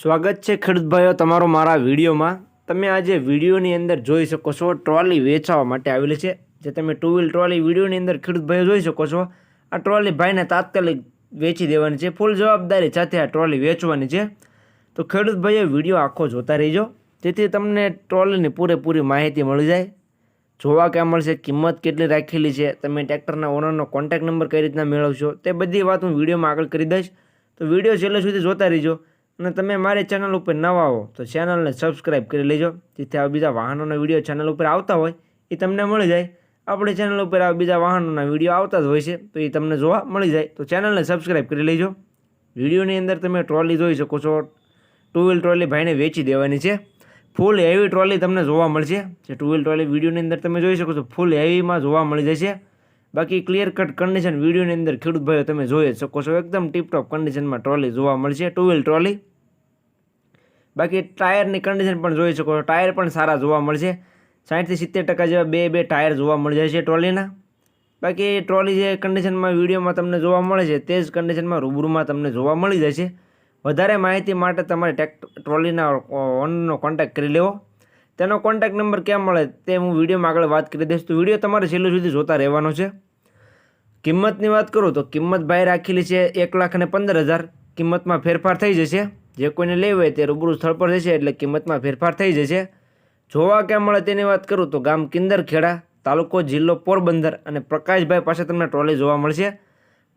સ્વાગત છે ખેડૂત ભાઈઓ તમારો મારા વિડીયોમાં. તમે આજે વિડીયોની અંદર જોઈ શકો છો ટ્રોલી વેચવા માટે આવેલી છે. જે તમે ટુ વ્હીલ ટ્રોલી વિડીયોની અંદર ખેડૂત જોઈ શકો છો. આ ટ્રોલી ભાઈને તાત્કાલિક વેચી દેવાની છે. ફૂલ જવાબદારી સાથે આ ટ્રોલી વેચવાની છે. તો ખેડૂત ભાઈઓ વીડિયો આખો જોતા રહીજો. જેથી તમને ટ્રોલીની પૂરેપૂરી માહિતી મળી જાય. જોવા ક્યાં મળશે, કિંમત કેટલી રાખેલી છે, તમે ટ્રેક્ટરના ઓનરનો કોન્ટેક્ટ નંબર કઈ રીતના મેળવશો, તે બધી વાત હું વિડીયોમાં આગળ કરી દઈશ. તો વીડિયો છેલ્લે સુધી જોતા રહીજો. અને તમે મારી ચેનલ ઉપર નવા હો, તો ચેનલને સબસ્ક્રાઈબ કરી લેજો, જેથી આ બીજા વાહનોના વીડિયો ચેનલ ઉપર આવતા હોય, એ તમને મળી જાય. આપણી ચેનલ ઉપર આ બીજા વાહનોના વીડિયો આવતા જ હોય છે, તો એ તમને જોવા મળી જાય. તો ચેનલને સબસ્ક્રાઈબ કરી લેજો. વિડીયોની અંદર તમે ટ્રોલી જોઈ શકો છો. ટુ વ્હીલ ટ્રોલી ભાઈને વેચી દેવાની છે. ફૂલ હેવી ટ્રોલી તમને જોવા મળશે. જે ટુ વ્હીલ ટ્રોલી વિડીયોની અંદર તમે જોઈ શકો છો ફૂલ હેવીમાં જોવા મળી જશે. બાકી ક્લિયર કટ કન્ડિશન વિડીયોની અંદર ખેડૂત ભાઈઓ તમે જોઈ શકો છો. એકદમ ટીપટોપ કન્ડિશનમાં ટ્રોલી જોવા મળશે. ટુ વ્હીલ ટ્રોલી બાકી ટાયરની કન્ડિશન પણ જોઈ શકો ટાયર પણ સારા જોવા મળશે. સાઠથી સિત્તેર ટકા જેવા બે બે ટાયર જોવા મળી જાય છે ટ્રોલીના. બાકી ટ્રોલી જે કન્ડિશનમાં વિડીયોમાં તમને જોવા મળે છે, તે જ કન્ડિશનમાં રૂબરૂમાં તમને જોવા મળી જશે. વધારે માહિતી માટે તમારે ટેક ટ્રોલીના ઓનરનો કોન્ટેક્ટ કરી લેવો. તેનો કોન્ટેક્ટ નંબર ક્યાં મળે તે હું વિડીયોમાં આગળ વાત કરી દઈશ. તો વીડિયો તમારે છેલ્લું સુધી જોતા રહેવાનો છે. કિંમતની વાત કરું તો કિંમત ભાઈ રાખેલી છે એક લાખ અને પંદર હજાર. કિંમતમાં ફેરફાર થઈ જશે. જે કોઈને લેવી હોય તે રૂબરૂ સ્થળ પર જશે એટલે કિંમતમાં ફેરફાર થઈ જશે. જોવા ક્યાં મળે તેની વાત કરું તો ગામ કિંદરખેડા, તાલુકો જિલ્લો પોરબંદર અને પ્રકાશભાઈ પાસે તમને ટ્રોલી જોવા મળશે.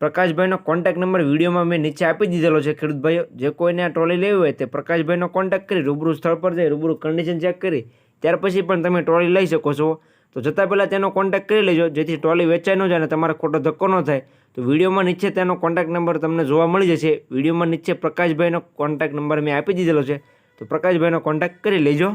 પ્રકાશભાઈનો કોન્ટેક્ટ નંબર વિડીયોમાં મેં નીચે આપી દીધેલો છે ખેડૂત ભાઈઓ જે કોઈને આ ટ્રોલી લેવી હોય તે પ્રકાશભાઈનો કોન્ટેક કરી, રૂબરૂ સ્થળ પર જઈ, રૂબરૂ કન્ડિશન ચેક કરી, ત્યાર પછી પણ તમે ટ્રોલી લઈ શકો છો. તો જતાં પહેલાં તેનો કોન્ટેક્ટ કરી લેજો. જેથી ટ્રોલી વેચાઈ ન જાય અને તમારે ખોટો ધક્કો ન થાય. તો વિડીયોમાં નીચે તેનો કોન્ટેક્ટ નંબર તમને જોવા મળી જશે. વિડીયોમાં નીચે પ્રકાશભાઈનો કોન્ટેક્ટ નંબર મેં આપી દીધેલો છે. તો પ્રકાશભાઈનો કોન્ટેક્ટ કરી લેજો.